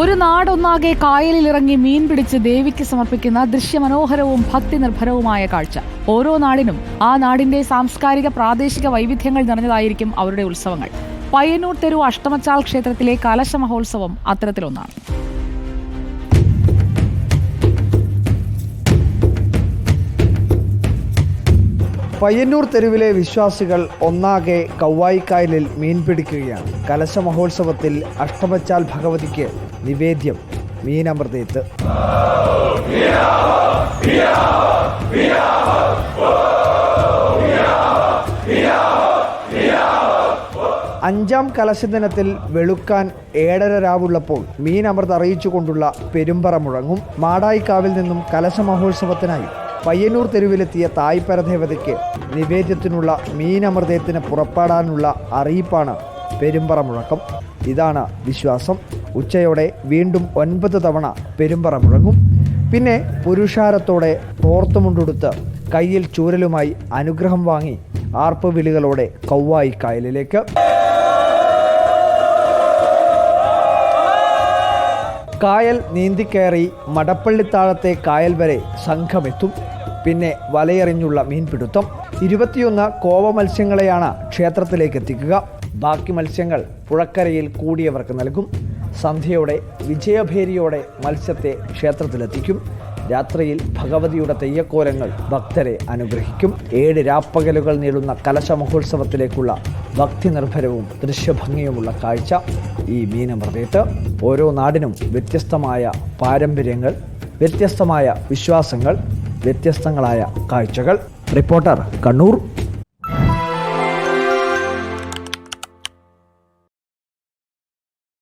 ഒരു നാടൊന്നാകെ കായലിലിറങ്ങി മീൻ പിടിച്ച് ദേവിക്ക് സമർപ്പിക്കുന്ന ദൃശ്യമനോഹരവും ഭക്തി നിർഭരവുമായ കാഴ്ച. ഓരോ നാടിനും ആ നാടിന്റെ സാംസ്കാരിക പ്രാദേശിക വൈവിധ്യങ്ങൾ നിറഞ്ഞതായിരിക്കും അവരുടെ ഉത്സവങ്ങൾ. പയ്യന്നൂർ തെരു അഷ്ടമച്ചാൽ ക്ഷേത്രത്തിലെ കലശ മഹോത്സവം അത്തരത്തിലൊന്നാണ്. പയ്യന്നൂർ തെരുവിലെ വിശ്വാസികൾ ഒന്നാകെ കൗവായിക്കായലിൽ മീൻ പിടിക്കുകയാണ്. കലശ മഹോത്സവത്തിൽ അഷ്ടമച്ചാൽ ഭഗവതിക്ക് നിവേദ്യം. മീനമൃതയത്ത് അഞ്ചാം കലശ ദിനത്തിൽ വെളുക്കാൻ ഏഴര രാവുള്ളപ്പോൾ മീനമൃത് അറിയിച്ചുകൊണ്ടുള്ള പെരുമ്പറ മുഴങ്ങും മാടായിക്കാവിൽ നിന്നും കലശ മഹോത്സവത്തിനായി പയ്യന്നൂർ തെരുവിലെത്തിയ തായ്പര ദേവതയ്ക്ക് നിവേദ്യത്തിനുള്ള മീനമൃതയത്തിന് പുറപ്പെടാനുള്ള അറിയിപ്പാണ് പെരുമ്പറ മുഴക്കം ഇതാണ് വിശ്വാസം. ഉച്ചയോടെ വീണ്ടും ഒൻപത് തവണ പെരുമ്പറ മുഴങ്ങും പിന്നെ പുരുഷാരത്തോടെ തോർത്തുമുണ്ടുടുത്ത് കയ്യിൽ ചൂരലുമായി അനുഗ്രഹം വാങ്ങി ആർപ്പ് വിളികളോടെ കൗവായി കായലിലേക്ക് കായൽ നീന്തിക്കയറി മടപ്പള്ളിത്താഴത്തെ കായൽ വരെ സംഘമെത്തും. പിന്നെ വലയെറിഞ്ഞുള്ള മീൻപിടുത്തം. ഇരുപത്തിയൊന്ന് കോവ മത്സ്യങ്ങളെയാണ് ക്ഷേത്രത്തിലേക്ക് എത്തിക്കുക ബാക്കി മത്സ്യങ്ങൾ പുഴക്കരയിൽ കൂടിയവർക്ക് നൽകും. സന്ധ്യയോടെ വിജയഭേരിയോടെ മത്സ്യത്തെ ക്ഷേത്രത്തിലെത്തിക്കും. രാത്രിയിൽ ഭഗവതിയുടെ തെയ്യക്കോലങ്ങൾ ഭക്തരെ അനുഗ്രഹിക്കും. ഏഴ് രാപ്പകലുകൾ നീളുന്ന കലശ മഹോത്സവത്തിലേക്കുള്ള ഭക്തി നിർഭരവും ദൃശ്യഭംഗിയുമുള്ള കാഴ്ച ഈ മീനമൃതയിട്ട് ഓരോ നാടിനും വ്യത്യസ്തമായ പാരമ്പര്യങ്ങൾ വ്യത്യസ്തമായ വിശ്വാസങ്ങൾ വ്യത്യസ്തങ്ങളായ കാഴ്ചകൾ. റിപ്പോർട്ടർ കണ്ണൂർ.